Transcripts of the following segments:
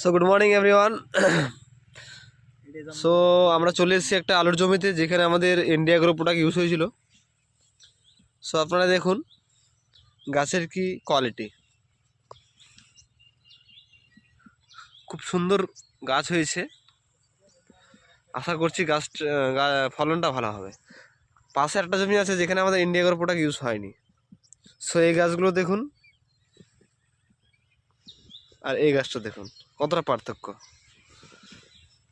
So good morning everyone so আমরা চলে এসেছি একটা আলুর জমিতে, যেখানে আমাদের ইন্ডিয়া গ্রো প্রোডাক্ট ইউজ হয়েছিল। সো আপনারা দেখুন, গাছের কি কোয়ালিটি খুব সুন্দর গাছ হয়েছে। আশা করছি গাছ ফলনটা ভালো হবে। পাশে একটা জমি আছে, যেখানে আমাদের ইন্ডিয়া গ্রো প্রোডাক্ট ইউজ হয়নি। সো এই গাছগুলো দেখুন আর এই গাছটা দেখুন, কতটা পার্থক্য।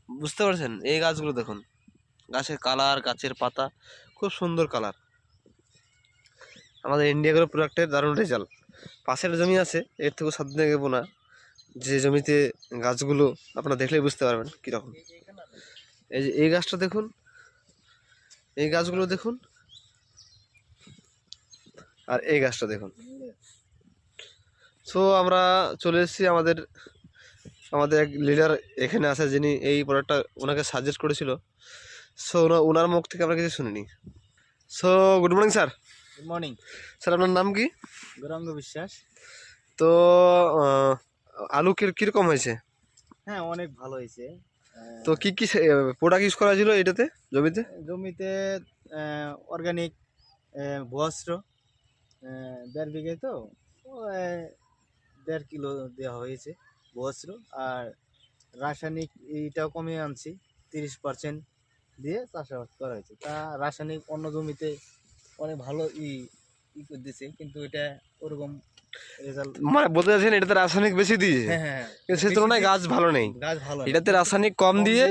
বুঝতে পারছেন? এই গাছগুলো দেখুন, গাছের কালার, গাছের পাতা, খুব সুন্দর কালার। আমাদের ইন্ডিয়া গ্রো প্রোডাক্টের দারুণ রেজাল্ট পাশের জমি আছে, এর থেকে সাথে নেব না যে জমিতে গাছগুলো আপনারা দেখলেই বুঝতে পারবেন কীরকম। এই যে এই গাছটা দেখুন, এই গাছগুলো দেখুন, আর এই গাছটা দেখুন। সো আমরা চলে এসেছি আমাদের আমাদের এক লিডার এখানে আছে যিনি এই প্রোডাক্টটা ওনাকে সাজেস্ট করেছিল। সো ওনার মুখ থেকে আমরা কিছু শুনিনি। So good morning sir good morning sir আপনার নাম কি? গৌরাঙ্গ বিশ্বাস। তো আলু কীরকম হয়েছে? হ্যাঁ অনেক ভালো হয়েছে। তো কি কি প্রোডাক্ট ইউজ করা ছিল এটাতে জমিতে? জমিতে অর্গানিক ভুয়াস্ত্র দেড় বিঘে তো দেড় কিলো দেওয়া হয়েছে ভুয়াস্ত্র আর রাসায়নিক এইটাও কমিয়ে আনছি তিরিশ পার্সেন্ট দিয়ে চাষাবাদ করা হয়েছে। তা রাসায়নিক অন্য জমিতে অনেক ভালো ই ই করে দিছে কিন্তু এটা ওরকম মানে বলতে চাচ্ছেন এটাতে রাসায়নিক বেশি দিয়েছে হ্যাঁ হ্যাঁ সে তুলনায় গাছ ভালো নেই। এটাতে রাসায়নিক কম দিয়ে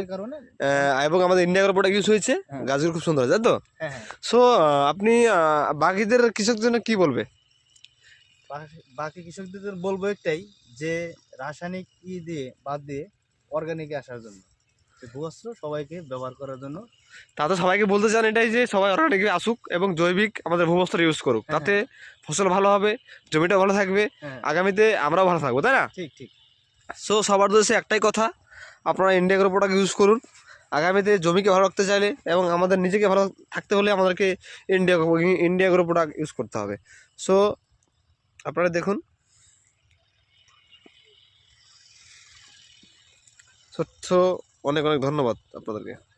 এবং আমাদের ইন্ডিয়া প্রোডাক্ট ইউজ হয়েছে হ্যাঁ। গাছগুলো খুব সুন্দর তাই তো? হ্যাঁ হ্যাঁ। সো আপনি বাকিদের কৃষকদের জন্য কি বলবে? বাকি- বাকি কৃষকদের বলব একটাই যে রাসায়নিক ই দিয়ে বাদ দিয়ে অর্গানিকে আসার জন্য। যে ভূবস্ত্র সবাইকে ব্যবহার করার জন্য। তা তো সবাইকে বলতে চান এটাই যে সবাই অর্গানিক আসুক এবং জৈবিক আমাদের ভূবস্ত্র ইউজ করুক। হ্যাঁ, তাতে ফসল ভালো হবে জমিটা ভালো থাকবে হ্যাঁ আগামীতে আমরাও ভালো থাকব তাই না? ঠিক ঠিক। সো সবার উদ্দেশ্যে একটাই কথা আপনারা ইন্ডিয়া গ্রো প্রোডাক্ট ইউজ করুন। আগামীতে জমিকে ভালো রাখতে চাইলে এবং আমাদের নিজেকে ভালো থাকতে হলে আমাদেরকে India India grow product use করতে হবে। সো আপনারা দেখুন। সত্য অনেক অনেক ধন্যবাদ আপনাদেরকে।